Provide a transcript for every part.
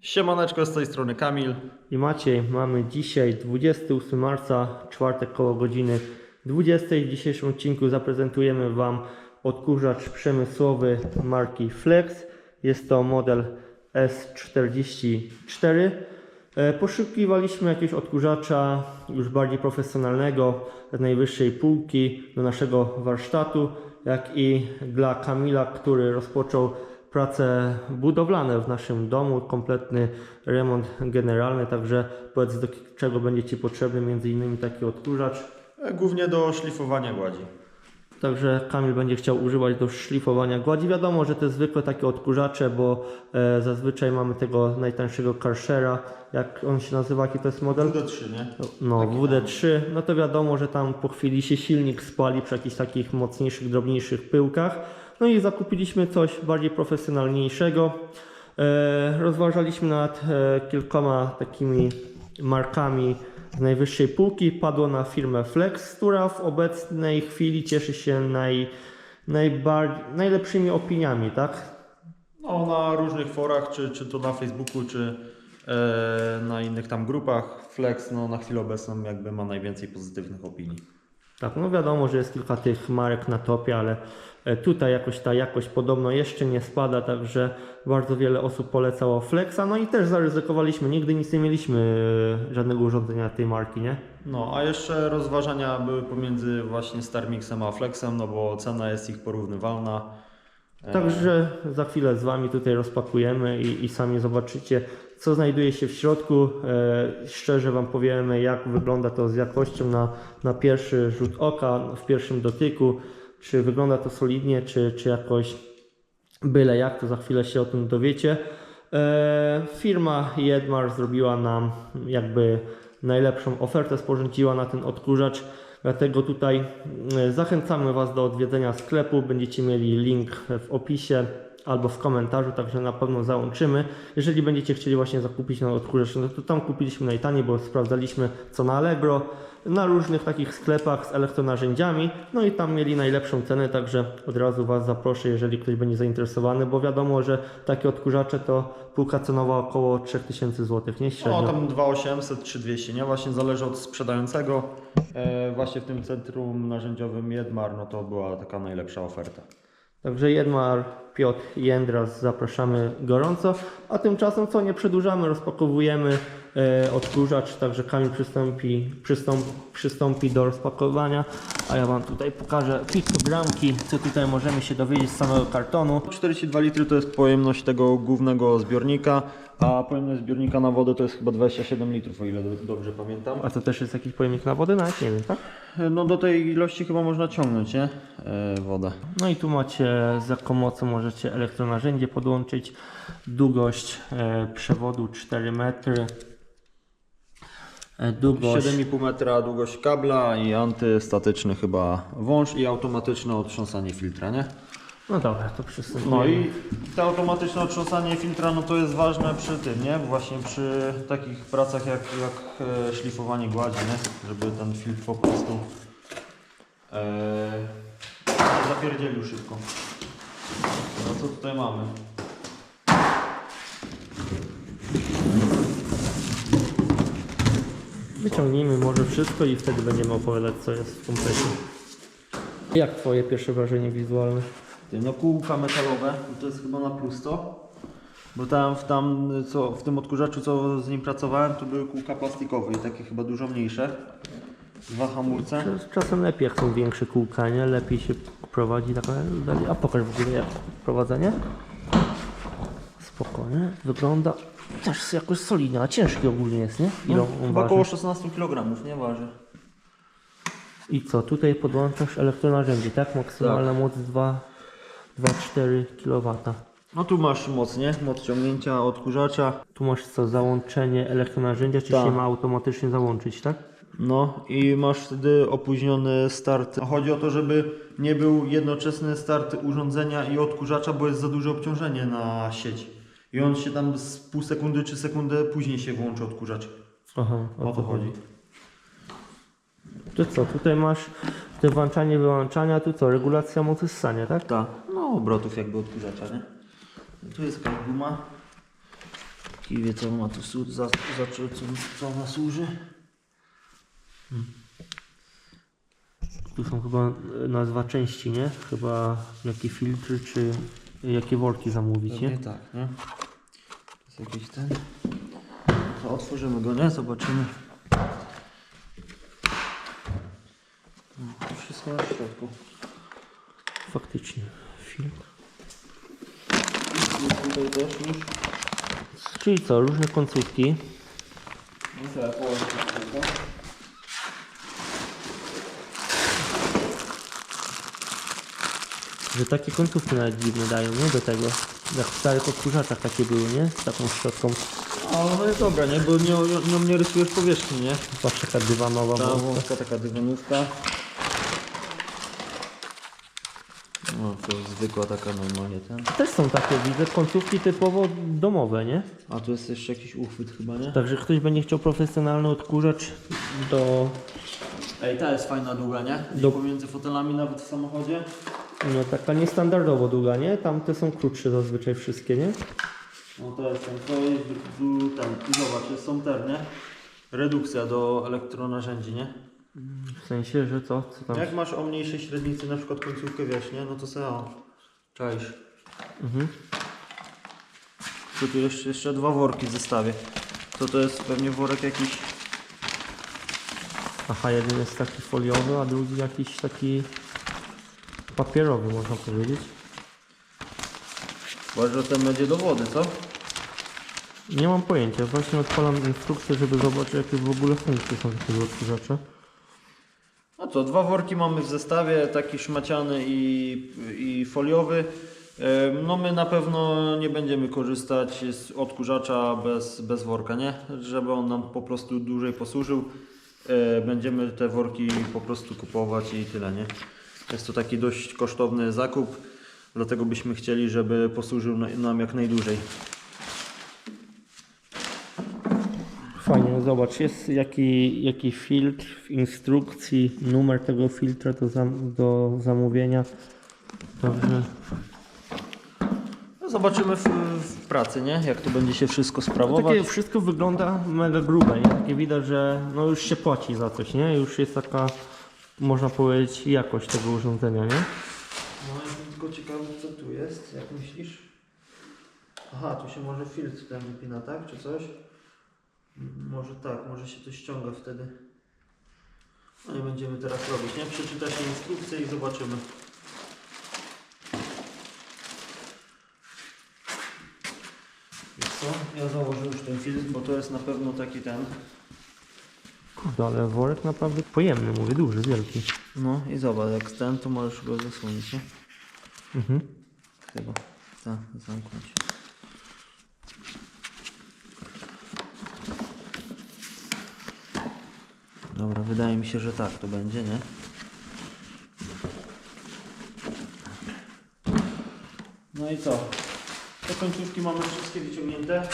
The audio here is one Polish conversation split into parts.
Siemaneczko, z tej strony Kamil. I Maciej, mamy dzisiaj 28 marca, czwartek koło godziny 20. W dzisiejszym odcinku zaprezentujemy Wam odkurzacz przemysłowy marki Flex. Jest to model S44. E, Poszukiwaliśmy jakiegoś odkurzacza już bardziej profesjonalnego, z najwyższej półki do naszego warsztatu, jak i dla Kamila, który rozpoczął prace budowlane w naszym domu, kompletny remont generalny, także powiedz do czego będzie Ci potrzebny między innymi taki odkurzacz. E, Głównie do szlifowania gładzi. Także Kamil będzie chciał używać do szlifowania gładzi. Wiadomo, że to jest zwykle takie odkurzacze, bo e, zazwyczaj mamy tego najtańszego Karshera. Jak on się nazywa, jaki to jest model? WD3, nie? No, Taki WD3, no to wiadomo, że tam po chwili się silnik spali przy jakichś takich mocniejszych, drobniejszych pyłkach. No i zakupiliśmy coś bardziej profesjonalniejszego. E, rozważaliśmy nad e, kilkoma takimi markami z najwyższej półki. Padło na firmę Flex, która w obecnej chwili cieszy się naj, najlepszymi opiniami, tak? No, na różnych forach, czy, czy to na Facebooku, czy e, na innych tam grupach. Flex no, na chwilę obecną jakby ma najwięcej pozytywnych opinii. Tak, no wiadomo, że jest kilka tych marek na topie, ale e, tutaj jakoś ta jakość podobno jeszcze nie spada, także bardzo wiele osób polecało Flexa, no i też zaryzykowaliśmy, nigdy nic nie mieliśmy e, żadnego urządzenia tej marki, nie? No, a jeszcze rozważania były pomiędzy właśnie Starmixem a Flexem, no bo cena jest ich porównywalna. E, Także za chwilę z Wami tutaj rozpakujemy i, i sami zobaczycie, co znajduje się w środku. E, szczerze Wam powiemy, jak wygląda to z jakością na, na pierwszy rzut oka, w pierwszym dotyku. Czy wygląda to solidnie, czy, czy jakoś byle jak, to za chwilę się o tym dowiecie. E, firma Jedmar zrobiła nam jakby najlepszą ofertę, sporządziła na ten odkurzacz. Dlatego tutaj e, zachęcamy Was do odwiedzenia sklepu. Będziecie mieli link w opisie albo w komentarzu, także na pewno załączymy. Jeżeli będziecie chcieli właśnie zakupić na odkurzacz, no to tam kupiliśmy najtaniej, bo sprawdzaliśmy co na Allegro, na różnych takich sklepach z elektronarzędziami, no i tam mieli najlepszą cenę, także od razu Was zaproszę, jeżeli ktoś będzie zainteresowany, bo wiadomo, że takie odkurzacze to półka cenowa około 3000 zł, nie średnio. No tam 2800, 3200, nie? Właśnie zależy od sprzedającego. E, właśnie w tym centrum narzędziowym Jedmar, no to była taka najlepsza oferta. Także Jedmar, Piotr, Jędras zapraszamy gorąco, a tymczasem co, nie przedłużamy, rozpakowujemy odkurzacz, także Kamil przystąpi, przystąp, przystąpi do rozpakowania, a ja Wam tutaj pokażę piktogramki, co tutaj możemy się dowiedzieć z samego kartonu. 42 litry to jest pojemność tego głównego zbiornika, a pojemność zbiornika na wodę to jest chyba 27 litrów, o ile do- dobrze pamiętam. A to też jest jakiś pojemnik na wodę? Nawet nie wiem, tak? No do tej ilości chyba można ciągnąć, nie? E, wodę. No i tu macie z jaką mocą możecie elektronarzędzie podłączyć. Długość e, przewodu 4 metry. E, długość 7,5 metra długość kabla i antystatyczny chyba wąż i automatyczne otrząsanie filtra, nie? No dobra, to przystępujemy. No i to automatyczne otrząsanie filtra, no to jest ważne przy tym, nie? Właśnie przy takich pracach jak, jak e, szlifowanie gładzi, nie? Żeby ten filtr po prostu e, zapierdzielił szybko. No co tutaj mamy? Wyciągnijmy może wszystko i wtedy będziemy opowiadać co jest w komplecie. Jak twoje pierwsze wrażenie wizualne? Ty, No kółka metalowe, to jest chyba na plus to. Bo tam w, tam, co, w tym odkurzaczu, co z nim pracowałem, to były kółka plastikowe i takie chyba dużo mniejsze. Dwa hamulce. To jest Czasem lepiej jak są większe kółka, nie? Lepiej się prowadzi tak dalej. A pokaż w ogóle jak prowadzenie. Spokojnie, wygląda też jakoś solidnie, a ciężki ogólnie jest, nie? Ile No, on chyba waży? około 16 kg, nie waży. I co, tutaj podłączasz elektronarzędzie, tak? Maksymalna moc 2,4 kW. No tu masz moc, nie? Moc ciągnięcia odkurzacza. Tu masz co, załączenie elektronarzędzia, czy Tak. się ma automatycznie załączyć, tak? No i masz wtedy opóźniony start. Chodzi o to, żeby nie był jednoczesny start urządzenia i odkurzacza, bo jest za duże obciążenie na sieć. I on się tam z pół sekundy czy sekundę później się włączy odkurzacz. Aha, O to chodzi. To co, tutaj masz te włączanie, wyłączania, tu co, regulacja mocy ssania, tak? Tak. No obrotów jakby odkurzacza, nie? Tu jest jakaś guma. I wie co ma tu słu- za, za co, co, ona służy. Tu są chyba e, nazwa części, nie? Chyba jakie filtry, czy jakie worki zamówić, Pewnie nie? tak, nie? To jest jakiś ten. To otworzymy go, nie? Zobaczymy. To wszystko na środku. Faktycznie. Filtr. Jest tutaj też już. Czyli co, różne końcówki. No trzeba położyć Że takie końcówki nawet dziwne dają, nie? Do tego. Jak w starych odkurzaczach takie były, nie? Z taką szczotką. A no jest dobra, nie? Bo nią, nią nie rysujesz powierzchni, nie? Patrz, taka dywanowa. Ta wąska. wąska taka dywanówka. No to jest zwykła taka normalnie ten. Też są takie, widzę, końcówki typowo domowe, nie? A tu jest jeszcze jakiś uchwyt chyba, nie? Także ktoś będzie chciał profesjonalny odkurzacz do Ej, ta jest fajna długa, nie? I Do- pomiędzy fotelami nawet w samochodzie. No taka niestandardowo długa, nie? Tamte są krótsze zazwyczaj wszystkie, nie? No to jest ten, to jest du, du, ten. I zobacz, jest są ter, nie? Redukcja do elektronarzędzi, nie? W sensie, że co? Co tam? Jak masz o mniejszej średnicy na przykład końcówkę, wiesz, nie? No to sobie o. Czaisz. Mhm. Tu, tu jeszcze, jeszcze dwa worki w zestawie. To to jest pewnie worek jakiś... Aha, jeden jest taki foliowy, a drugi jakiś taki papierowy, można powiedzieć. Uważasz, że ten będzie do wody, co? Nie mam pojęcia, właśnie odpalam instrukcję, żeby zobaczyć jakie w ogóle funkcje są takiego odkurzacza. No co, dwa worki mamy w zestawie, taki szmaciany i, i foliowy. No my na pewno nie będziemy korzystać z odkurzacza bez, bez worka, nie? Żeby on nam po prostu dłużej posłużył. E, Będziemy te worki po prostu kupować i tyle, nie? Jest to taki dość kosztowny zakup, dlatego byśmy chcieli, żeby posłużył na- nam jak najdłużej. Fajnie, no zobacz, jest jaki, jaki filtr w instrukcji, numer tego filtra do, zam, do zamówienia. Także No zobaczymy w, w pracy, nie? Jak to będzie się wszystko sprawować. takie wszystko wygląda mega grube, nie? Takie widać, że no już się płaci za coś, nie? Już jest taka, można powiedzieć, jakość tego urządzenia, nie? No jestem tylko ciekawy co tu jest, jak myślisz? Aha, tu się może filtr ten wypina, tak? Czy coś? Może tak, może się to ściąga wtedy. No nie będziemy teraz robić, nie? Przeczyta się instrukcję i zobaczymy. Wiesz co? Ja założę już ten filtr, bo to jest na pewno taki ten. Kurde, ale worek naprawdę pojemny, mówię, duży, wielki. No i zobacz, jak ten, to możesz go zasłonić, nie? Mhm. Chyba. Tak, zamknąć. Dobra, wydaje mi się, że tak to będzie, nie? No i co? Te końcówki mamy wszystkie wyciągnięte.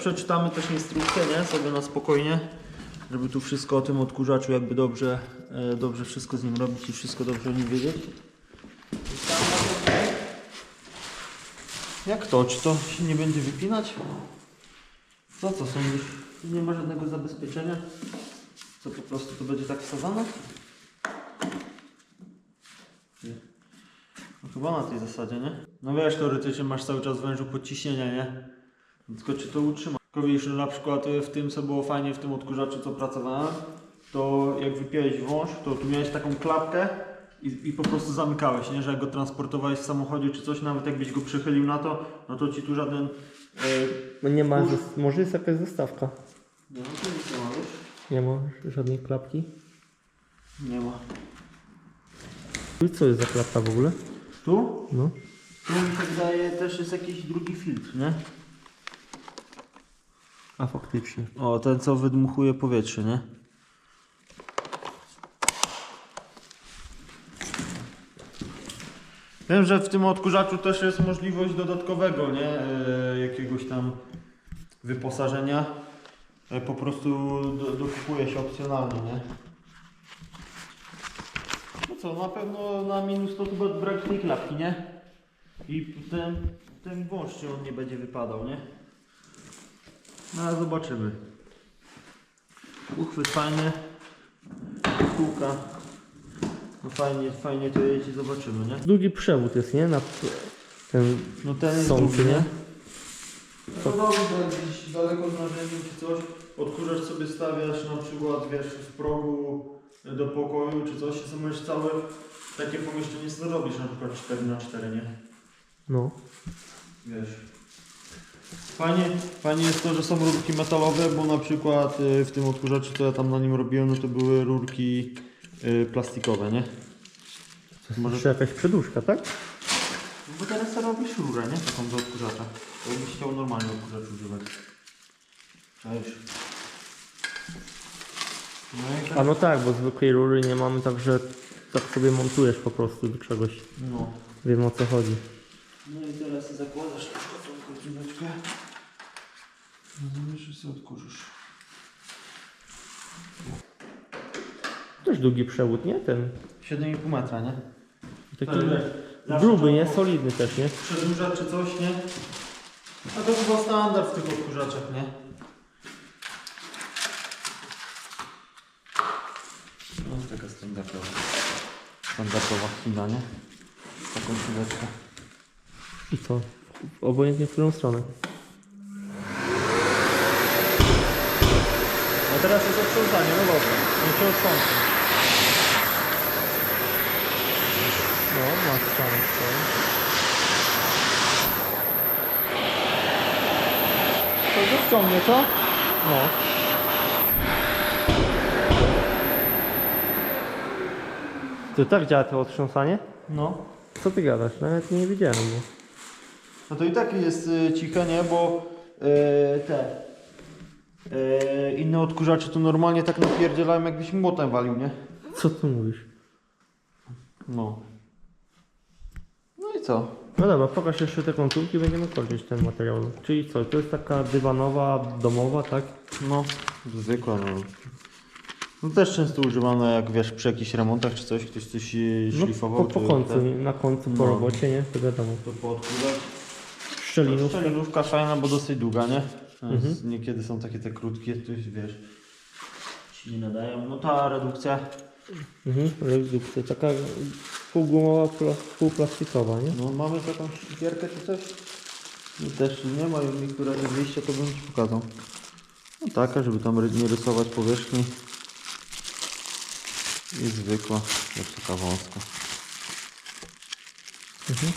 Przeczytamy też instrukcję, nie? Sobie na spokojnie, żeby tu wszystko o tym odkurzaczu jakby dobrze, e, dobrze wszystko z nim robić i wszystko dobrze o nim wiedzieć. Jak to? Czy to się nie będzie wypinać? Co co sądzisz? Nie ma żadnego zabezpieczenia? Co po prostu to będzie tak wsadzane? No chyba na tej zasadzie, nie? No wiesz, teoretycznie masz cały czas wężu podciśnienia, nie? Tylko czy to utrzyma? Tylko wiesz, że na przykład y, w tym, co było fajnie w tym odkurzaczu, co pracowałem, to jak wypiąłeś wąż, to tu miałeś taką klapkę i, i po prostu zamykałeś, nie? Że jak go transportowałeś w samochodzie czy coś, nawet jakbyś go przychylił na to, no to ci tu żaden... Yy, No nie ma, Wkurz- może jest jakaś zestawka. no to nic nie ma, wiesz? Nie ma żadnej klapki. Nie ma. I co jest za klapka w ogóle? Tu? No. Tu mi się wydaje też jest jakiś drugi filtr, nie? A faktycznie. O, ten co wydmuchuje powietrze, nie? Wiem, że w tym odkurzaczu też jest możliwość dodatkowego, nie? E, jakiegoś tam wyposażenia e, po prostu do, dokupuje się opcjonalnie, nie? No co, na pewno na minus to chyba brak tej klapki, nie? I ten, ten wąż, czy on nie będzie wypadał, nie? No ale zobaczymy. Uchwyt fajny. Kółka. No fajnie, fajnie to jeździ, zobaczymy, nie? Długi przewód jest, nie? Na ten No ten jest Sąd, drugi, nie? nie? No dobrze, jak gdzieś daleko z narzędziem czy coś, odkurzacz sobie stawiasz na przykład, wiesz, w progu do pokoju czy coś, i sobie możesz całe takie pomieszczenie sobie robisz, na przykład 4 na 4 nie? no. Wiesz. Fajnie, fajnie jest to, że są rurki metalowe, bo na przykład y, w tym odkurzaczu, co ja tam na nim robiłem, no to były rurki y, plastikowe, nie? Może- Jeszcze jakaś przedłużka, tak? Bo teraz sobie robisz rurę, nie? Taką do odkurzacza. To byś chciał normalnie odkurzacz używać. Wiesz. No i tak. A no tak, bo zwykłej rury nie mamy, także tak sobie montujesz po prostu do czegoś. No. Wiem o co chodzi. No i teraz zakładasz przykład tą końcóweczkę. Rozumiesz, że sobie odkurzysz. Też długi przewód, nie? Ten 7,5 metra, nie? taki Tak, Zawsze gruby, nie? było Solidny też, nie? Przedłużać czy coś, nie? A to chyba standard w tych odkurzaczach, nie? No taka standardowa. Standardowa China, nie? Taką chwileczkę. I co? Obojętnie w którą stronę. Teraz jest otrząsanie, no dobra. Nie się otrząsnę. No, masz tam to. Go ściągnie, co? No. To tak działa to otrząsanie? No. Co ty gadasz? Nawet nie wiedziałem, bo... No to i tak jest y, ciche, nie? Bo y, te y, inne odkurzacze to normalnie tak napierdzielają jakbyś młotem walił, nie? Co ty mówisz? No. No i co? No dobra, pokaż jeszcze te końcówki, będziemy kończyć ten materiał. Czyli co, to jest taka dywanowa, domowa, tak? No, zwykła no. No też często używane jak wiesz przy jakichś remontach czy coś, ktoś coś y, No, szlifował. po, po czy końcu, ten, na końcu, po No. robocie, nie? To wiadomo. To poodkurzać. Szczelinówka. Szczelinówka fajna, bo dosyć długa, nie? Mhm. Niekiedy są takie te krótkie, to jest, wiesz, ci nie nadają. No ta redukcja, Mhm, redukcja, taka półgumowa, pla- półplastikowa, nie? no mamy taką szlifierkę czy coś? No też nie ma niektóre nie wyjścia, to bym ci pokazał. No taka, żeby tam nie rysować powierzchni. I zwykła, jak taka wąska. Mhm.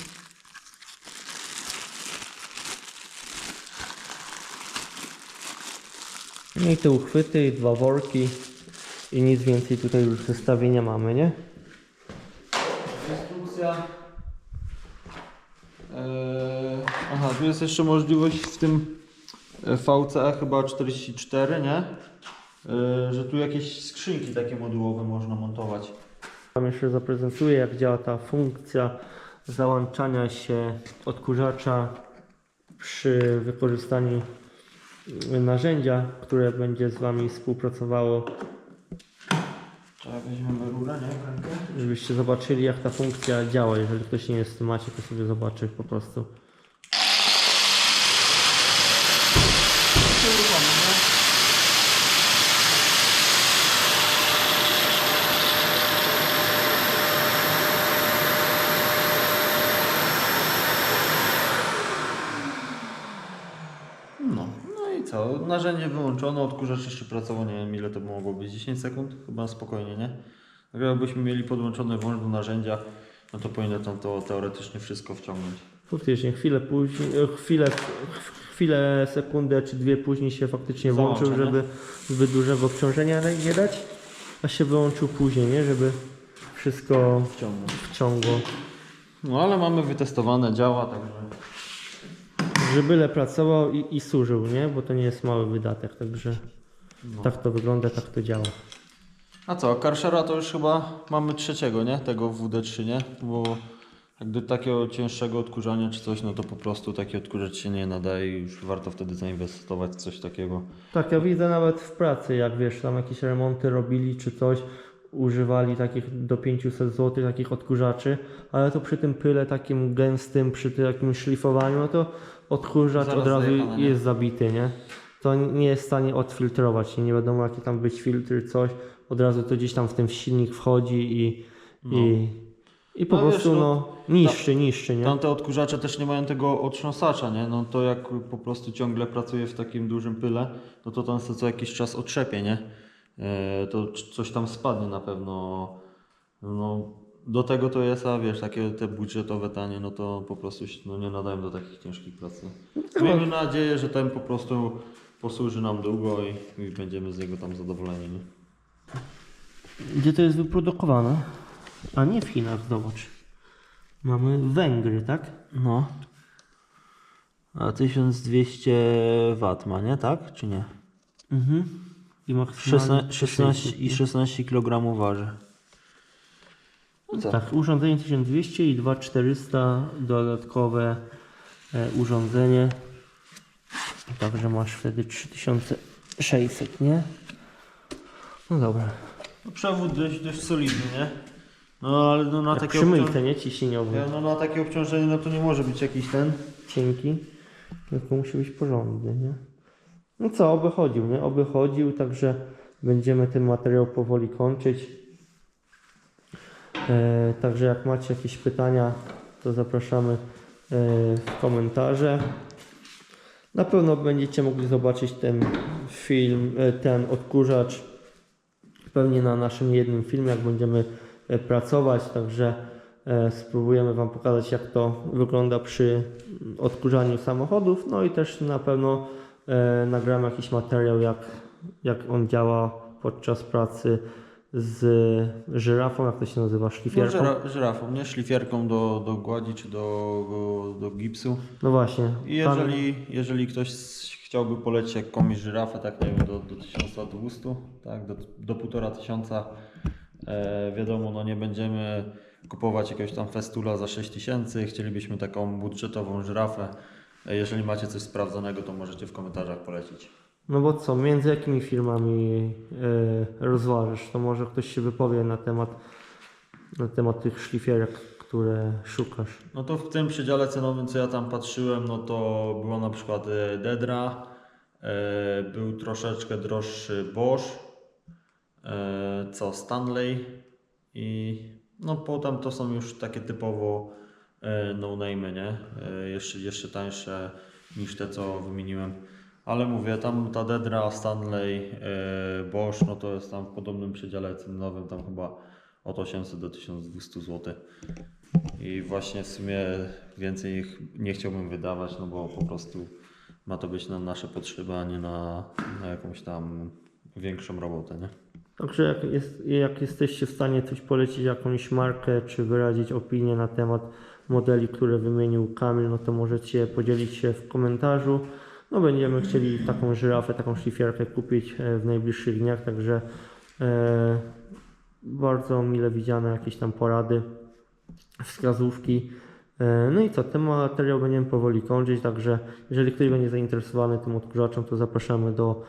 No i te uchwyty, i dwa worki i nic więcej tutaj już zestawienia mamy, nie? Instrukcja. Eee, aha, tu jest jeszcze możliwość w tym VCE chyba 44, nie? Eee, że tu jakieś skrzynki takie modułowe można montować. Tam jeszcze zaprezentuję jak działa ta funkcja załączania się odkurzacza przy wykorzystaniu narzędzia, które będzie z Wami współpracowało, Trzeba weźmiemy rurę, nie? Żebyście zobaczyli jak ta funkcja działa. Jeżeli ktoś nie jest w temacie, to sobie zobaczy po prostu. To uruchomię, nie? No, no i co? Narzędzie wyłączone, odkurzacz jeszcze pracował, nie wiem ile to mogło być, 10 sekund? Chyba spokojnie, nie? Tak jakbyśmy mieli podłączony włącz do narzędzia, no to powinno tam to teoretycznie wszystko wciągnąć. Faktycznie chwilę później, e, chwilę, chwilę, sekundę czy dwie później się faktycznie włączył, żeby zbyt dużego obciążenia nie dać, a się wyłączył później, nie? Żeby wszystko wciągło. No ale mamy wytestowane, działa, także... Żeby byle pracował i, i służył, nie? Bo to nie jest mały wydatek, także No. tak to wygląda, tak to działa. A co, Karszera to już chyba mamy trzeciego, nie? Tego WD3, nie? Bo do takiego cięższego odkurzania czy coś, no to po prostu taki odkurzacz się nie nadaje i już warto wtedy zainwestować w coś takiego. Tak, ja widzę nawet w pracy, jak wiesz, tam jakieś remonty robili czy coś, używali takich do 500 zł, takich odkurzaczy, ale to przy tym pyle takim gęstym, przy tym takim szlifowaniu, no to odkurzacz Zaraz od razu zajechane, nie? jest zabity, nie? To nie jest w stanie odfiltrować, nie wiadomo jaki tam być filtr, coś, od razu to gdzieś tam w ten silnik wchodzi i, i, i po No wiesz, prostu no, no, niszczy, niszczy, nie? Tamte odkurzacze też nie mają tego otrząsacza, nie? No to jak po prostu ciągle pracuje w takim dużym pyle, no to tam se co jakiś czas otrzepie, nie? E, to c- coś tam spadnie na pewno. No, do tego to jest, a wiesz, takie te budżetowe tanie, no to po prostu się no, nie nadają do takich ciężkich pracy. Miejmy nadzieję, że ten po prostu posłuży nam długo i, i będziemy z niego tam zadowoleni, nie? Gdzie to jest wyprodukowane? A nie w Chinach, zobacz. Mamy Węgry, tak? No. A 1200 W ma, nie? Tak? Czy nie? Mhm. I maksymalnie 16, i 16 kg waży. Co? Tak, urządzenie 1200 i 2400 dodatkowe e, urządzenie. Także masz wtedy 3600, nie? No dobra. No, przewód dość, dość solidny, nie? No ale no, na, Jak takie przymyjkę, obciąż... nie? Ciśnieniowy. no, na takie obciążenie no to nie może być jakiś ten. Cienki. Tylko musi być porządny, nie? No co, oby chodził, nie? Oby chodził, także będziemy ten materiał powoli kończyć. E, także jak macie jakieś pytania, to zapraszamy e, w komentarze. Na pewno będziecie mogli zobaczyć ten film, e, ten odkurzacz pewnie na naszym jednym filmie, jak będziemy pracować, także spróbujemy Wam pokazać, jak to wygląda przy odkurzaniu samochodów, no i też na pewno nagramy jakiś materiał, jak, jak on działa podczas pracy z żyrafą, jak to się nazywa, No, szlifierką. żyra, żyrafą, nie? Szlifierką do, do gładzi czy do, do, gipsu. No właśnie. I pan- jeżeli, jeżeli ktoś chciałby polecić jakąś żyrafę, tak nie wiem, do, do 1200, tak, do, do 1500, e, wiadomo, no nie będziemy kupować jakiegoś tam festula za 6000, chcielibyśmy taką budżetową żyrafę. E, Jeżeli macie coś sprawdzonego, to możecie w komentarzach polecić. No bo co, między jakimi firmami e, rozważysz? To może ktoś się wypowie na temat, na temat tych szlifierek, które szukasz. No to w tym przedziale cenowym, co ja tam patrzyłem, no to było na przykład e, Dedra, e, był troszeczkę droższy Bosch, e, co Stanley i no potem to są już takie typowo e, no name, nie? E, jeszcze, jeszcze tańsze niż te, co wymieniłem. Ale mówię, tam ta Dedra, Stanley, e, Bosch, no to jest tam w podobnym przedziale cenowym, tam chyba od 800 do 1200 zł. I właśnie w sumie więcej ich nie chciałbym wydawać, no bo po prostu ma to być na nasze potrzeby, a nie na, na jakąś tam większą robotę, nie? Także jak, jest, jak jesteście w stanie coś polecić, jakąś markę, czy wyrazić opinię na temat modeli, które wymienił Kamil, no to możecie podzielić się w komentarzu. No będziemy chcieli taką żyrafę, taką szlifierkę kupić e, w najbliższych dniach, także e, bardzo mile widziane jakieś tam porady, wskazówki. E, No i co, ten materiał będziemy powoli kończyć, także jeżeli ktoś będzie zainteresowany tym odkurzaczem, to zapraszamy do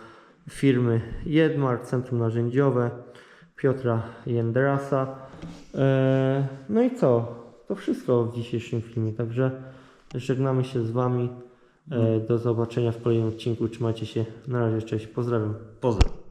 firmy Jedmar, Centrum Narzędziowe, Piotra Jędrasa. E, No i co? To wszystko w dzisiejszym filmie, także żegnamy się z Wami. E, Do zobaczenia w kolejnym odcinku. Trzymajcie się. Na razie, cześć. Pozdrawiam. Pozdrawiam.